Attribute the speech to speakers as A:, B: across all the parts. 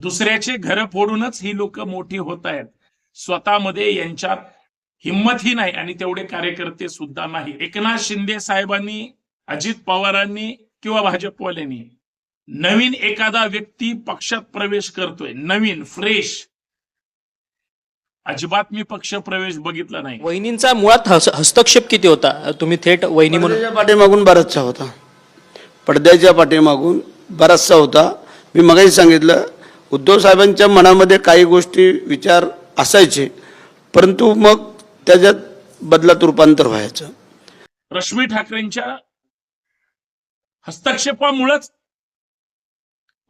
A: दुसऱ्याचे घर फोडूनच ही लोक मोठी होत आहेत. स्वतःमध्ये यांच्यात हिंमतही नाही आणि तेवढे कार्यकर्ते सुद्धा नाही. एकनाथ शिंदे साहेबांनी अजित पवारांनी किंवा भाजपवाल्यांनी नवीन एखादा व्यक्ती पक्षात प्रवेश करतोय. नवीन फ्रेश अजिबात मी पक्ष प्रवेश बघितला नाही.
B: वहिनींचा मुळात हस- हस्तक्षेप किती होता? तुम्ही थेट वहिनी म्हणून
C: पाठीमागून बराचसा होता. पडद्याच्या पाठीमागून बराचसा होता. मी मगाही सांगितलं उद्धव साहेबांच्या मनामध्ये काही गोष्टी विचार असायचे परंतु मग त्याच्यात बदलात रूपांतर व्हायचं.
A: रश्मी ठाकरेंच्या हस्तक्षेपामुळेच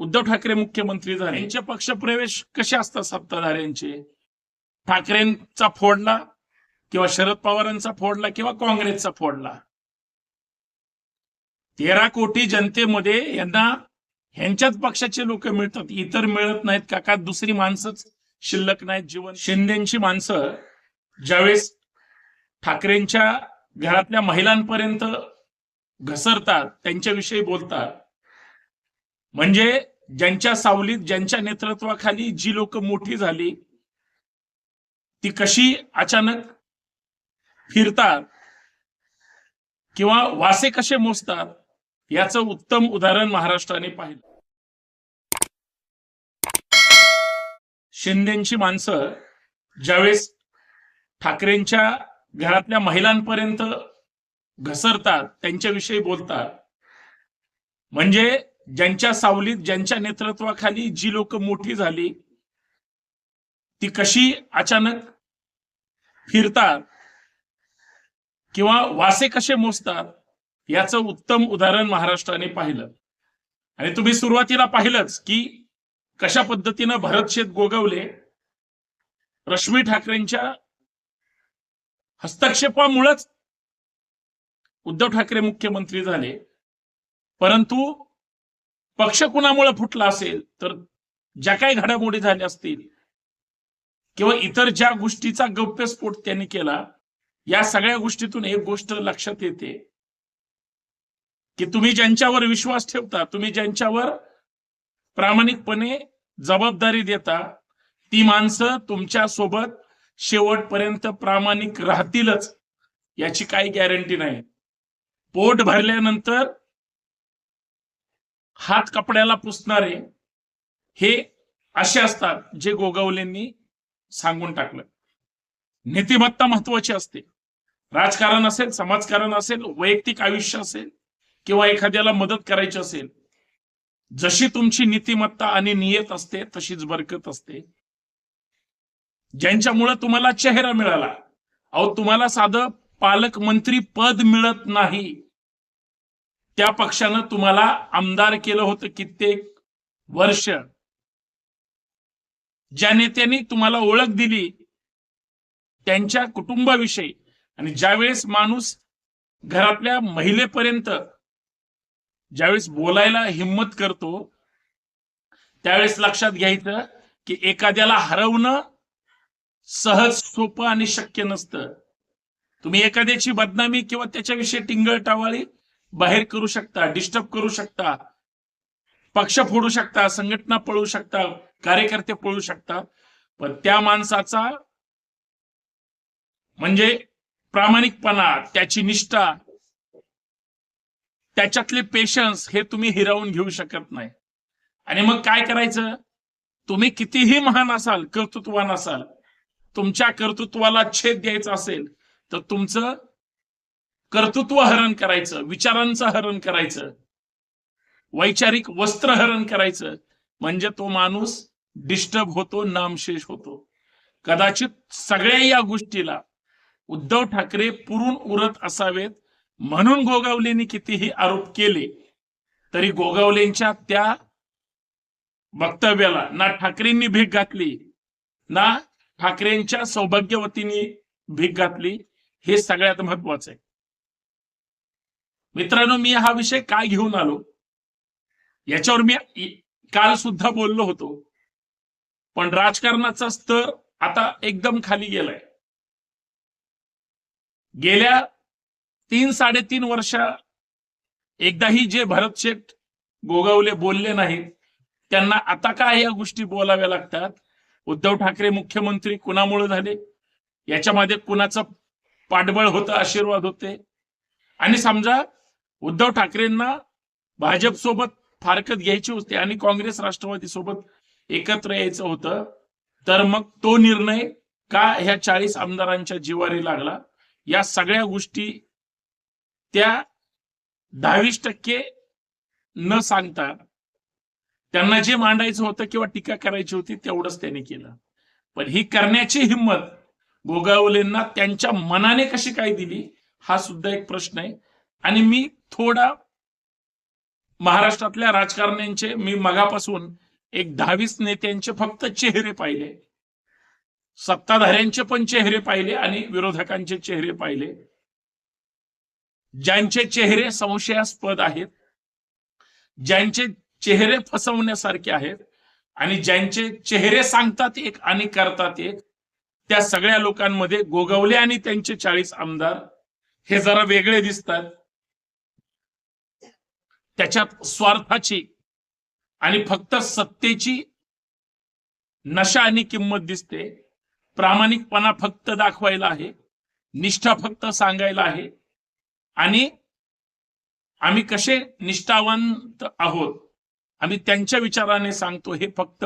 A: उद्धव ठाकरे मुख्यमंत्री झाले. यांचे पक्षप्रवेश कसे असतात सत्ताधाऱ्यांचे? ठाकरेंचा फोडला किंवा शरद पवारांचा फोडला किंवा काँग्रेसचा फोडला? तेरा कोटी जनतेमध्ये यांना ह्यांच्याच पक्षाचे लोक मिळतात. इतर मिळत नाहीत का का दुसरी माणसंच शिल्लक नाहीत जीवन शिंदेची माणसं ज्यावेळेस ठाकरेंच्या घरातल्या महिलांपर्यंत घसरतात त्यांच्याविषयी बोलतात. म्हणजे ज्यांच्या सावलीत ज्यांच्या नेतृत्वाखाली जी लोक मोठी झाली ती कशी अचानक फिरतात किंवा वासे कसे मोजतात याचं उत्तम उदाहरण महाराष्ट्राने पाहिलं. शिंदेची माणसं ज्यावेळेस ठाकरेंच्या घरातल्या महिलांपर्यंत घसरतात त्यांच्याविषयी बोलतात. म्हणजे ज्यांच्या सावलीत ज्यांच्या नेतृत्वाखाली जी लोक मोठी झाली ती कशी अचानक फिरतात किंवा वासे कसे मोजतात याचं उत्तम उदाहरण महाराष्ट्राने पाहिलं. आणि तुम्ही सुरुवातीला पाहिलंच की कशा पद्धतीनं भरतशेत गोगवले? रश्मी ठाकरेंच्या हस्तक्षेपामुळेच उद्धव ठाकरे मुख्यमंत्री झाले. परंतु पक्ष कुणामुळे फुटला असेल तर ज्या काही घडामोडी झाल्या असतील किंवा इतर ज्या गोष्टीचा गौप्यस्फोट त्यांनी केला या सगळ्या गोष्टीतून एक गोष्ट लक्षात येते की तुम्ही ज्यांच्यावर विश्वास ठेवता तुम्ही ज्यांच्यावर प्रामाणिकपणे जबाबदारी देता ती माणसं तुमच्यासोबत शेवटपर्यंत प्रामाणिक राहतीलच याची काही गॅरंटी नाही. पोट भरल्यानंतर हात कपड्याला पुसणारे हे असे असतात जे गोगावलेंनी सांगून टाकलं. नीतिमत्ता महत्वाची असते. राजकारण असेल समाजकारण असेल वैयक्तिक आयुष्य असेल किंवा एखाद्याला मदत करायची असेल जशी तुमची नीतिमत्ता आणि नियत असते तशीच बरकत असते. ज्यांच्यामुळे तुम्हाला चेहरा मिळाला अहो तुम्हाला साधं पालकमंत्री पद मिळत नाही. त्या पक्षानं तुम्हाला आमदार केलं होतं कित्येक वर्ष. ज्या नेत्यांनी तुम्हाला ओळख दिली त्यांच्या कुटुंबाविषयी. आणि ज्यावेळेस माणूस घरातल्या महिलेपर्यंत ज्यावेळेस बोलायला हिंमत करतो त्यावेळेस लक्षात घ्यायचं की एखाद्याला हरवणं सहज सोपं आणि शक्य नसतं. तुम्ही एखाद्याची बदनामी किंवा त्याच्याविषयी टिंगळ टावाळी बाहेर करू शकता डिस्टर्ब करू शकता पक्ष फोडू शकता संघटना पळू शकता कार्यकर्ते पळू शकता पण त्या माणसाचा म्हणजे प्रामाणिकपणा त्याची निष्ठा त्याच्यातले पेशन्स हे तुम्ही हिरावून घेऊ शकत नाही. आणि मग काय करायचं? तुम्ही कितीही महान असाल कर्तृत्वान असाल तुमच्या कर्तृत्वाला छेद द्यायचा असेल तर तुमचं कर्तृत्व हरण करायचं विचारांचं हरण करायचं वैचारिक वस्त्र हरण करायचं म्हणजे तो माणूस डिस्टर्ब होतो नामशेष होतो. कदाचित सगळ्या या गोष्टीला उद्धव ठाकरे पुरून उरत असावेत म्हणून गोगावलेंनी कितीही आरोप केले तरी गोगावलेंच्या त्या वक्तव्याला ना ठाकरेंनी भीक घातली ना ठाकरेंच्या सौभाग्यवतींनी भीक घातली हे सगळ्यात महत्वाचं आहे. मित्रांनो मी हा विषय काय घेऊन आलो? याच्यावर मी काल सुद्धा बोललो होतो. पण राजकारणाचा स्तर आता एकदम खाली गेलाय. गेल्या तीन साडेतीन वर्ष एकदाही जे भरत शेठ गोगावले बोलले नाहीत त्यांना आता काय या गोष्टी बोलाव्या लागतात? उद्धव ठाकरे मुख्यमंत्री कुणामुळे झाले? याच्यामध्ये कुणाचं पाठबळ होतं आशीर्वाद होते? आणि समजा उद्धव ठाकरेंना भाजप सोबत फारकत घ्यायची होती आणि काँग्रेस राष्ट्रवादी सोबत एकत्र यायचं होतं तर मग तो निर्णय का ह्या चाळीस आमदारांच्या जिवारी लागला? या सगळ्या गोष्टी त्या दहावीस टक्के न सांगता त्यांना जे मांडायचं होतं किंवा टीका करायची होती तेवढंच त्यांनी केलं. पण ही करण्याची हिंमत गोगावलेंना त्यांच्या मनाने कशी काय दिली हा सुद्धा एक प्रश्न आहे. आणि मी थोडा महाराष्ट्रातल्या राजकारण्यांचे मी मगापासून एक दहावीस नेत्यांचे फक्त चेहरे पाहिले. सत्ताधाऱ्यांचे पण चेहरे पाहिले आणि विरोधकांचे चेहरे पाहिले. ज्यांचे चेहरे संशयास्पद आहेत ज्यांचे चेहरे फसवण्यासारखे आहेत आणि ज्यांचे चेहरे सांगतात एक आणि करतात एक त्या सगळ्या लोकांमध्ये गोगवले आणि त्यांचे चाळीस आमदार हे जरा वेगळे दिसतात. त्याच्यात स्वार्थाची आणि फक्त सत्तेची नशा आणि किंमत दिसते. प्रामाणिकपणा फक्त दाखवायला आहे निष्ठा फक्त सांगायला आहे. आणि आम्ही कसे निष्ठावंत आहोत? आम्ही त्यांच्या विचाराने सांगतो हे फक्त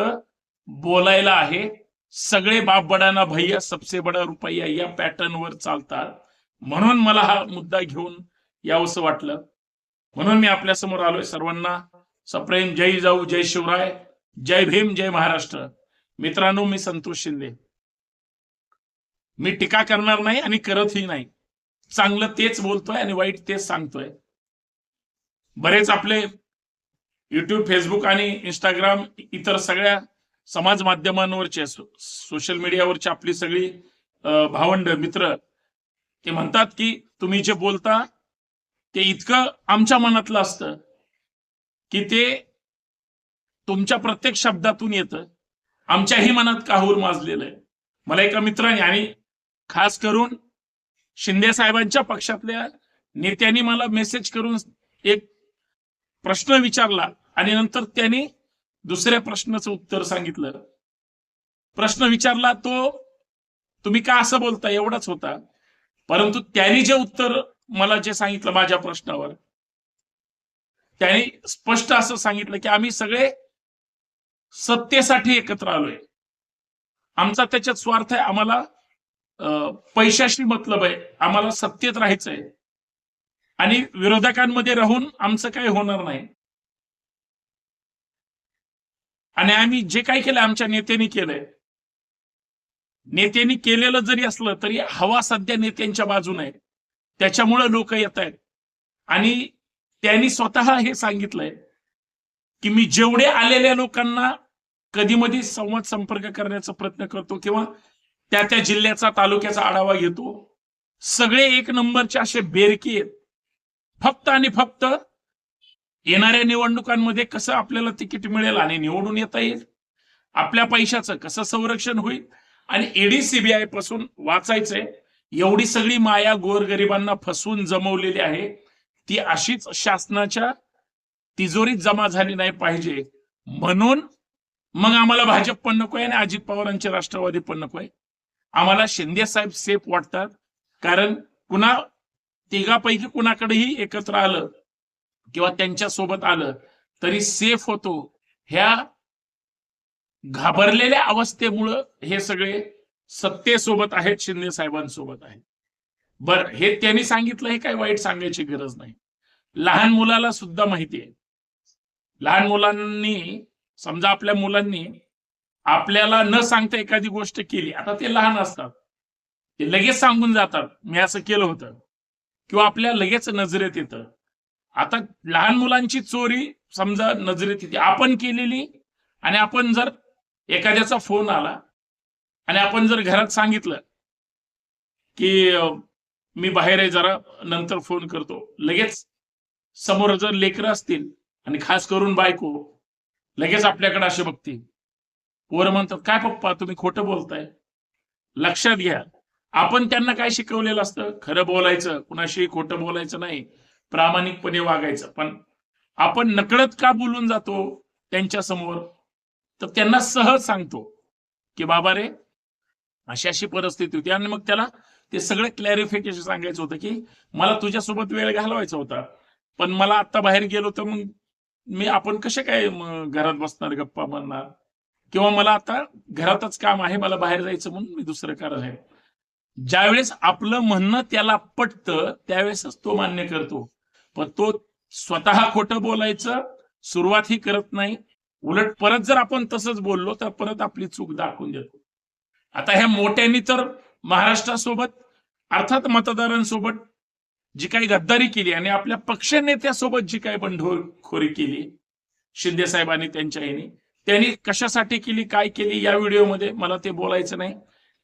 A: बोलायला आहे. सगळे बाप बडाना भैया सबसे बडा रुपया या पॅटर्नवर चालतात. म्हणून मला हा मुद्दा घेऊन यावंसं वाटलं. म्हणून मी आपल्यासमोर आलोय सर्वांना. सप्रेम जय जाऊ जय शिवराय जय भीम जय महाराष्ट्र. मित्रांनो मी संतोष शिंदे. मी टीका करणार नाही आणि करतही नाही. चांगलं तेच बोलतोय आणि वाईट तेच सांगतोय. बरेच आपले युट्यूब फेसबुक आणि इंस्टाग्राम इतर सगळ्या समाज माध्यमांवरचे सो- सोशल मीडियावरची आपली सगळी भावंड मित्र ते म्हणतात की तुम्ही जे बोलता ते इतकं आमच्या मनातलं असतं की ते तुमच्या प्रत्येक शब्दातून येतं. आमच्याही मनात काहूर माजलेलं आहे. मला एका मित्राने आणि खास करून शिंदे साहेबांच्या पक्षातल्या नेत्यांनी मला मेसेज करून एक प्रश्न विचारला आणि नंतर त्यांनी दुसऱ्या प्रश्नाचं उत्तर सांगितलं. प्रश्न विचारला तो तुम्ही का असं बोलता? एवढाच होता. परंतु त्यांनी जे उत्तर मला जे सांगितलं माझ्या प्रश्नावर त्यांनी स्पष्ट असं सांगितलं की आम्ही सगळे सत्तेसाठी एकत्र आलोय. आमचा त्याच्यात स्वार्थ आहे. आम्हाला पैशाशी मतलब आहे. आम्हाला सत्तेत राहायचंय. आणि विरोधकांमध्ये राहून आमचं काही होणार नाही. आणि आम्ही जे काही केलं आमच्या नेत्यांनी केलंय. नेत्यांनी केलेलं जरी असलं तरी हवा सध्या नेत्यांच्या बाजून आहे. त्याच्यामुळे लोक येत आहेत. आणि त्यांनी स्वतः हे सांगितलंय की मी जेवढे आलेल्या लोकांना कधी मधी संवाद संपर्क करण्याचा प्रयत्न करतो किंवा त्या त्या जिल्ह्याचा तालुक्याचा आढावा घेतो. सगळे एक नंबरचे असे बेरकी आहेत. फक्त आणि फक्त येणाऱ्या निवडणुकांमध्ये कसं आपल्याला तिकीट मिळेल आणि निवडून येता येईल? आपल्या पैशाचं कसं संरक्षण होईल? आणि ईडी सीबीआयपासून वाचायचंय एवढी सगळी माया गोरगरिबांना फसवून जमवलेली आहे. ती अशीच शासनाच्या तिजोरीत जमा झाली नाही पाहिजे. म्हणून मग आम्हाला भाजप पण नकोय आणि अजित पवारांचे राष्ट्रवादी पण नकोय. आम्हाला शिंदे साहेब सेफ वाटतात. कारण कुणा तिघापैकी कुणाकडेही एकत्र आलं किंवा त्यांच्यासोबत आलं तरी सेफ होतो. ह्या घाबरलेल्या अवस्थेमुळं हे सगळे सत्तेसोबत आहेत शिंदे साहेबांसोबत आहेत. बर हे त्यांनी सांगितलं हे काही वाईट सांगायची गरज नाही. लहान मुलाला सुद्धा माहिती आहे. लहान मुलांनी समजा आपल्या मुलांनी आपल्याला न सांगता एखादी गोष्ट केली आता ते लहान असतात. ते लगेच सांगून जातात मी असं केलं होतं. किंवा आपल्या लगेच नजरेत येतं. आता लहान मुलांची चोरी समजा नजरेत येते. आपण केलेली आणि आपण जर एखाद्याचा फोन आला आणि आपण जर घरात सांगितलं की मी बाहेर आहे जरा नंतर फोन करतो. लगेच समोर जर लेकरं असतील आणि खास करून बायको लगेच आपल्याकडे असे बघतील. पोरं म्हणतात काय पप्पा तुम्ही खोटं बोलताय? लक्षात घ्या. आपण त्यांना काय शिकवलेलं असतं? खरं बोलायचं कुणाशी खोटं बोलायचं नाही. प्रामाणिकपणे वागायचं. पण आपण नकळत का बोलून जातो त्यांच्यासमोर? तर त्यांना सहज सांगतो की बाबा रे अशी अशी परिस्थिती होती. आणि मग त्याला ते सगळं क्लॅरिफिकेशन सांगायचं होतं की मला तुझ्यासोबत वेळ घालवायचा होता. पण मला आता बाहेर गेलो तर मग मी आपण कसे काय घरात बसणार गप्पा म्हणणार किंवा मला आता घरातच काम आहे मला बाहेर जायचं म्हणून मी दुसरं कारण आहे. ज्यावेळेस आपलं म्हणणं त्याला पटतं त्यावेळेसच तो मान्य करतो. पण तो स्वतः खोटं बोलायचं सुरुवात ही करत नाही. उलट परत जर आपण तसंच बोललो तर परत आपली चूक दाखवून देतो. आता ह्या मोठ्यांनी तर महाराष्ट्रासोबत अर्थात मतदारांसोबत जी काही गद्दारी केली आणि आपल्या पक्षनेत्यासोबत जी काही बंडखोरी केली शिंदे साहेबांनी त्यांच्या यांनी त्यांनी कशासाठी केली काय केली या व्हिडिओमध्ये मला ते बोलायचं नाही.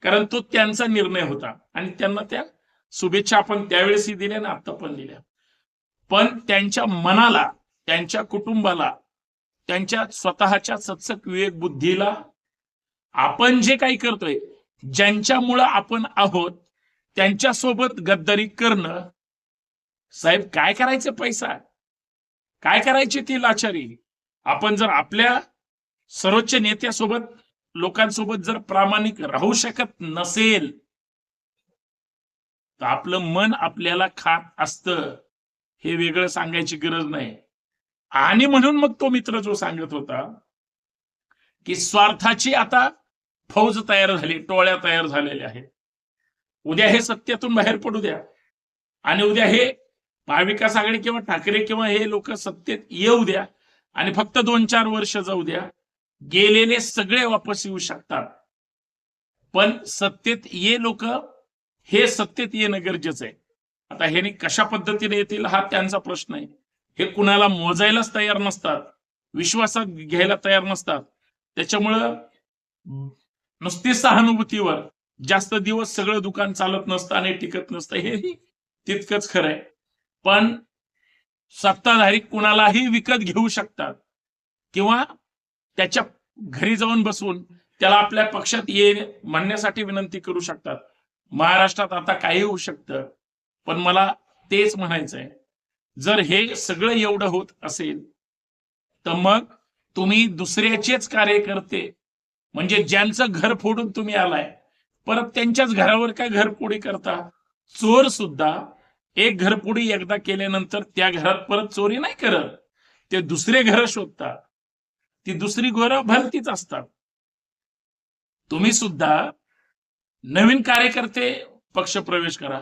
A: कारण तो त्यांचा निर्णय होता आणि त्यांना त्या शुभेच्छा आपण त्यावेळेसही दिल्या ना आता पण दिल्या. पण त्यांच्या मनाला त्यांच्या कुटुंबाला त्यांच्या स्वतःच्या सत्सक विवेक बुद्धीला आपण जे काही करतोय ज्यांच्यामुळं आपण आहोत त्यांच्यासोबत गद्दारी करणं साहेब काय करायचं पैसा? काय करायची ती लाचारी? आपण जर आपल्या सर्वोच्च नेत्यासोबत लोकांसोबत जर प्रामाणिक राहू शकत नसेल तर आपलं मन आपल्याला खात असतं हे वेगळं सांगायची गरज नाही. आणि म्हणून मग तो मित्र जो सांगत होता की स्वार्थाची आता फौज तयार झाली टोळ्या तयार झालेल्या आहेत. उद्या हे सत्यातून बाहेर पडू द्या. आणि उद्या हे महाविकास आघाडी किंवा ठाकरे किंवा हे लोक सत्तेत येऊ द्या. आणि फक्त दोन चार वर्ष जाऊ द्या. गेलेले सगळे वापस येऊ शकतात. पण सत्तेत ये लोक हे सत्तेत येणं गरजेचं आहे. आता हे कशा पद्धतीने येतील हा त्यांचा प्रश्न आहे. हे कुणाला मोजायलाच तयार नसतात. विश्वासात घ्यायला तयार नसतात. त्याच्यामुळं नुसती सहानुभूतीवर जास्त दिवस सगळं दुकान चालत नसतं आणि टिकत नसतं हे तितकंच खरं आहे. पण सत्ताधारी कुणालाही विकत घेऊ शकतात. किंवा त्याच्या घरी जाऊन बसून त्याला आपल्या पक्षात ये म्हणण्यासाठी विनंती करू शकतात. महाराष्ट्रात आता काही होऊ शकतं पण मला तेच म्हणायचंय. जर हे सगळं एवढं होत असेल तर मग तुम्ही दुसऱ्याचेच कार्यकर्ते म्हणजे ज्यांचं घर फोडून तुम्ही आलाय परत त्यांच्याच घरावर काय घरपोडी करता? चोर सुद्धा एक घरपोडी एकदा केल्यानंतर त्या घरात परत चोरी नाही करत. ते दुसरे घर शोधतात. ती दुसरी गोरं भरतीच असतात. तुम्ही सुद्धा नवीन कार्यकर्ते पक्ष प्रवेश करा.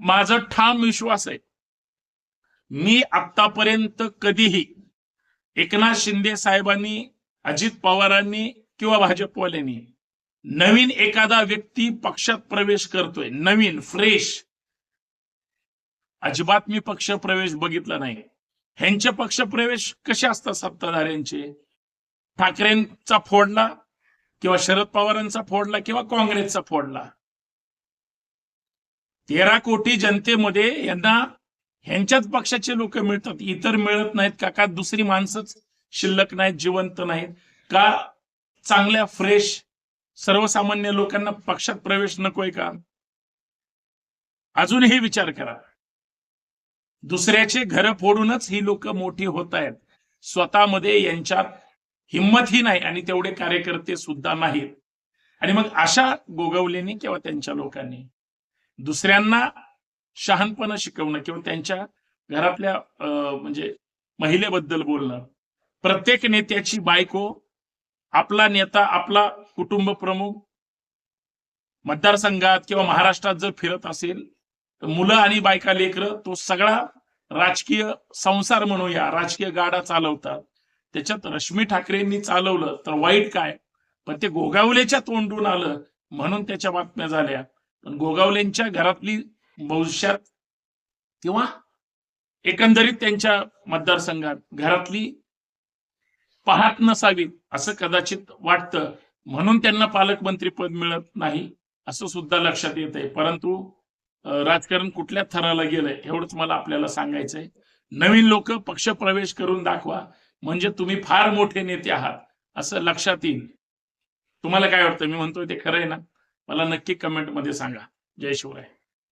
A: माझा ठाम विश्वास आहे. मी आतापर्यंत कधीही एकनाथ शिंदे साहेबांनी अजित पवारांनी किंवा भाजपवाल्यांनी नवीन एखादा व्यक्ती पक्षात प्रवेश करतोय नवीन फ्रेश अजिबात मी पक्ष प्रवेश बघितला नाही. ह्यांचे पक्ष प्रवेश कसे असतात सत्ताधाऱ्यांचे? ठाकरेंचा फोडला किंवा शरद पवारांचा फोडला किंवा काँग्रेसचा फोडला? तेरा कोटी जनतेमध्ये यांना ह्यांच्याच पक्षाचे लोक मिळतात. इतर मिळत नाहीत. का का दुसरी माणसंच शिल्लक नाहीत जिवंत नाहीत. का चांगल्या फ्रेश सर्वसामान्य लोकांना पक्षात प्रवेश नकोय का? अजूनही विचार करा. दुसऱ्याचे घर फोडूनच ही लोक मोठी होत आहेत. स्वतःमध्ये यांच्यात हिंमतही नाही आणि तेवढे कार्यकर्ते सुद्धा नाहीत. आणि मग अशा गोगवलेनी किंवा त्यांच्या लोकांनी दुसऱ्यांना शहाणपणा शिकवणं किंवा त्यांच्या घरातल्या अं, म्हणजे महिलेबद्दल बोलणं. प्रत्येक नेत्याची बायको आपला नेता आपला कुटुंब प्रमुख मतदारसंघात किंवा महाराष्ट्रात जर फिरत असेल मुलं आणि बायका लेकरं तो सगळा राजकीय संसार म्हणूया राजकीय गाडा चालवतात त्याच्यात रश्मी ठाकरेंनी चालवलं तर वाईट काय? पण ते गोगावलेच्या तोंडून आलं म्हणून त्याच्या बातम्या झाल्या. पण गोगावलेंच्या घरातली भविष्यात किंवा एकंदरीत त्यांच्या मतदारसंघात घरातली पाहत नसावी असं कदाचित वाटतं. म्हणून त्यांना पालकमंत्री पद मिळत नाही असं सुद्धा लक्षात येत आहे परंतु राजकारण कुठल्या थराला गेलंय एवढंच मला आपल्याला सांगायचंय. नवीन लोक पक्ष प्रवेश करून दाखवा. म्हणजे तुम्ही फार मोठे नेते आहात असं लक्षात येईल. तुम्हाला काय वाटतं? मी म्हणतोय ते खरं आहे ना? मला नक्की कमेंटमध्ये सांगा. जय शिवराय.